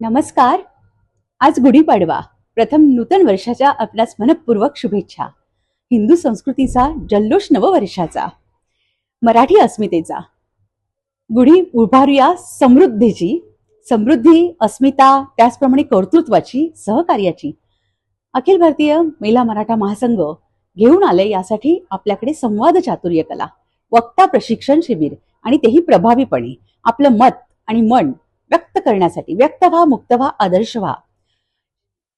नमस्कार. आज गुढीपाडवा प्रथम नूतन वर्षाच्या आपल्यास मनपूर्वक शुभेच्छा. हिंदू संस्कृतीचा जल्लोष नववर्षाचा. मराठी अस्मितेचा. गुढी उभारूया समृद्धीची. समृद्धी अस्मिता त्याचप्रमाणे कर्तृत्वाची सहकार्याची. अखिल भारतीय महिला मराठा महासंघ घेऊन आले यासाठी आपल्याकडे संवाद चातुर्य कला वक्ता प्रशिक्षण शिबिर आणि तेही प्रभावीपणे. आपलं मत आणि मन व्यक्त करण्यासाठी. व्यक्त व्हा मुक्त व्हा आदर्श व्हा.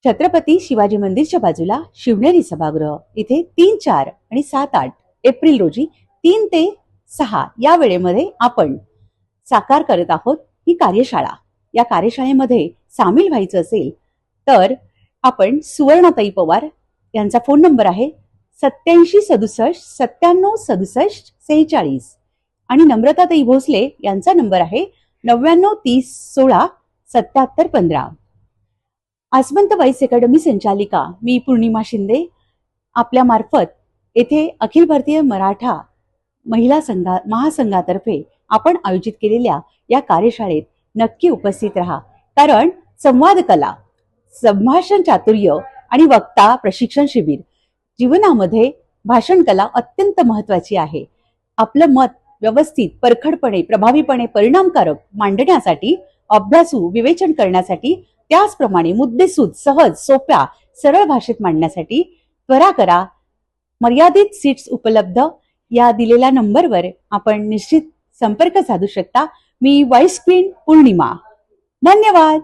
छत्रपती शिवाजी मंदिरच्या बाजूला शिवनेरी सभागृह. इथे तीन चार आणि सात आठ एप्रिल रोजी तीन ते सहा या वेळेमध्ये आपण साकार करत आहोत ही कार्यशाळा. या कार्यशाळेमध्ये सामील व्हायचं असेल तर आपण सुवर्णाताई पवार यांचा फोन नंबर आहे सत्याऐंशी सदुसष्ट सत्त्याण्णव सदुसष्ट सेहेचाळीस. आणि नम्रताताई भोसले यांचा नंबर आहे नव्याण्णव तीस सोळा सत्याहत्तर पंधरा. आसमंत वाईस अकॅडमी संचालिका मी पूर्णिमा शिंदे. आपल्या मार्फत येथे अखिल भारतीय मराठा महिला संघा महासंघातर्फे आपण आयोजित केलेल्या या कार्यशाळेत नक्की उपस्थित राहा. कारण संवाद कला संभाषण चातुर्य आणि वक्ता प्रशिक्षण शिबिर जीवनामध्ये भाषण कला अत्यंत महत्वाची आहे. आपलं मत व्यवस्थित परखडपणे प्रभावीपणे परिणामकारक मांडण्यासाठी अभ्यासू विवेचन करण्यासाठी त्याचप्रमाणे मुद्देसूद सहज सोप्या सरळ भाषेत मांडण्यासाठी त्वरा करा. मर्यादित सीट्स उपलब्ध. या दिलेल्या नंबरवर आपण निश्चित संपर्क साधू शकता. मी वाईस क्वीन पौर्णिमा. धन्यवाद!